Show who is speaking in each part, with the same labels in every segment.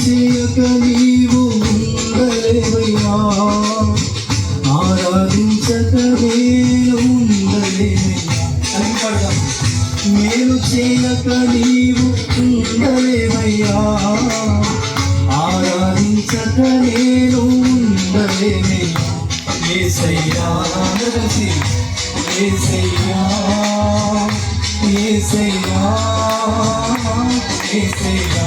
Speaker 1: చేయక నీవు ఉండలేవయ్యా. ఆరాధించక నేను ఉండలేవయ్యా. మేలు చేయక నీవు ఉండలేవయ్యా. ఆరాధించక నేను ఉండలేవయ్యా. ఏసయ్యా నరసి ఏసయ్యా ఏసయ్యా ఏసయ్యా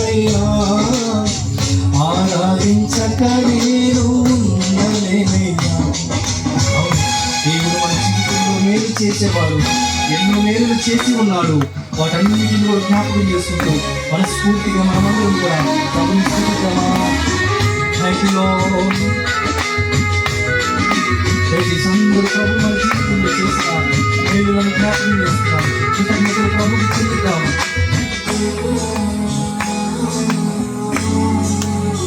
Speaker 1: చేసేవాడు. ఎన్నో మేలు చేసి ఉన్నాడు. వాటన్నిటిని కూడా జ్ఞాపకం చేసుకుంటూ మనస్ఫూర్తిగా మనమందరం కూడా ప్రభుని మేలులను జ్ఞాపకం చేస్తున్నాం కృతజ్ఞతలు ప్రభుకి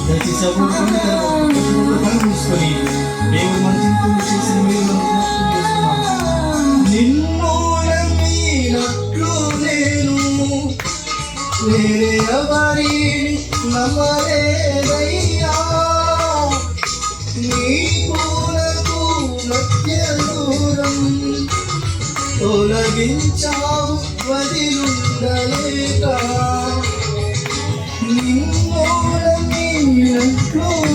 Speaker 1: దయచేసి నమ్మలేదయ్యా నీ పూలకు మధ్య దూరం తొలగించావు వదిలుండలేక. నిన్నోడమీనట్లు నేను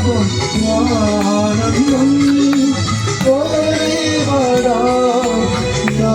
Speaker 1: కలిపి పాడుకోం ఆనందం కొరవేవాడా నా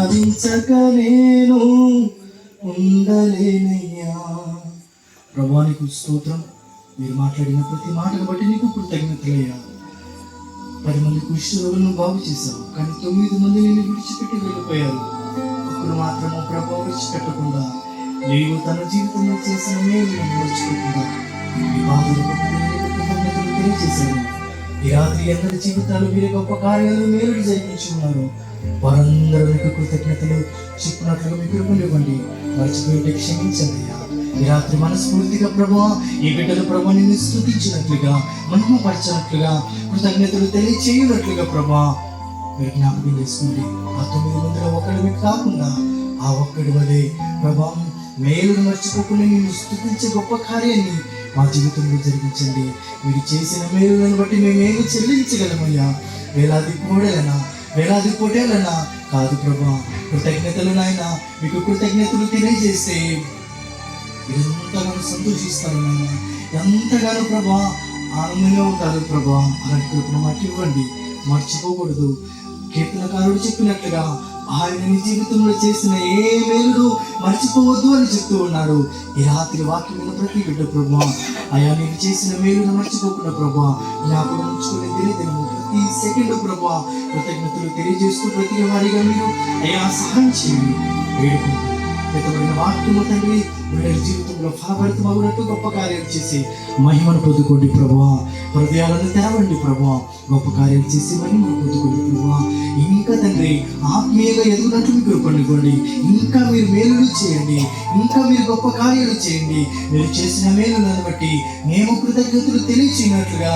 Speaker 1: సాధించక నేను ఉండలేనయ్యా. ప్రభానికి స్తోత్రం. మీరు మాట్లాడిన ప్రతి మాటను బట్టి నీకు కృతజ్ఞతలయ్యా. పది మంది కుష్ఠరోగులను బాగు చేశావు కానీ తొమ్మిది మంది నేను విడిచిపెట్టి వెళ్ళిపోయారు. ఒకరు మాత్రము ప్రభావం విడిచిపెట్టకుండా నీవు తన జీవితంలో చేసిన మేలు మర్చిపోకుండా బాధలు తెలియజేశాను. ఈ రాత్రి ఎందరి జీవితాలు మీరు గొప్ప కార్యాలు మేలు జరిగించున్నారు వారందరూ మీకు కృతజ్ఞతలు చెప్పినట్లుగా మీ కృపలు ఇవ్వండి. మర్చిపోయి క్షమించండి ఈ రాత్రి మనస్ఫూర్తిగా ప్రభా ఈ బిడ్డలు ప్రభా నిన్ను స్థుతించినట్లుగా మహిమపరచినట్లుగా కృతజ్ఞతలు తెలియచేయనట్లుగా ప్రభా మీరు జ్ఞాపకం చేసుకోండి ఆ తొమ్మిది మందిలో ఒకడు మీకు కాకుండా ఆ ఒక్కడి వలె ప్రభా మేలు మర్చిపోకుండా నిన్ను స్థుతించే గొప్ప కార్యాన్ని మా జీవితంలో జరిగించండి. మీరు చేసిన మేలులను బట్టి మేమేమి చెల్లించగలమయ్యా? వేలాది కోడలనా? వేలాది కోటేలనా కాదు ప్రభా కృతజ్ఞతలు నాయన. మీకు కృతజ్ఞతలు తెలియజేస్తే ఎంతగానో సంతోషిస్తారు నాయన. ఎంతగానో ప్రభా ఆనందంగా ఉంటారు ప్రభా. అలాంటి కృపను మాకు ఇవ్వండి మర్చిపోకూడదు. కీర్తనకారుడు చెప్పినట్లుగా ఆయన నీ జీవితంలో చేసిన ఏ మేలును మర్చిపోవద్దు అని చెప్తూ ఉన్నాడు. ఈ రాత్రి వాక్యం విన్న ప్రతి బిడ్డ ప్రభా అయా నేను చేసిన మేలును మర్చిపోకుండా ప్రభా జ్ఞాపకం ఉంచుకునే తెలియదు ప్రతి సెకండ్ ప్రభా కృతజ్ఞతలు తెలియజేస్తూ ప్రతి వారిగా మీరు అయా సహాయం చేయండి. వేడుకుంటున్నాను ఎత్తబడిన వాక్యము తండ్రి వీళ్ళ జీవితంలో ఫలభరితమగునట్టు గొప్ప కార్యం చేసి మహిమను పొందుకోండి ప్రభా హృదయాలను తెరవండి ప్రభా గొప్ప కార్యం చేసి మహిమను పొందుకోండి ప్రభా ఇంకా తండ్రి ఆత్మీయంగా ఎదుగునట్లు మీకు పండుకోండి ఇంకా మీరు మేలులు చేయండి. ఇంకా మీరు గొప్ప కార్యాలు చేయండి. మీరు చేసిన మేలులను బట్టి మేము కృతజ్ఞతలు తెలియచేయనట్లుగా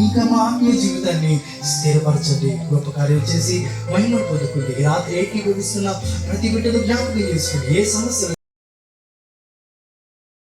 Speaker 1: ఇంకా మా ఆత్మీయ జీవితాన్ని స్థిరపరచండి. గొప్ప కార్యం చేసి మహిమను పొందుకోండి. రాత్రి ఏకీభవిస్తున్న ప్రతి బిడ్డను జ్ఞాపకం చేసుకోండి ఏ somos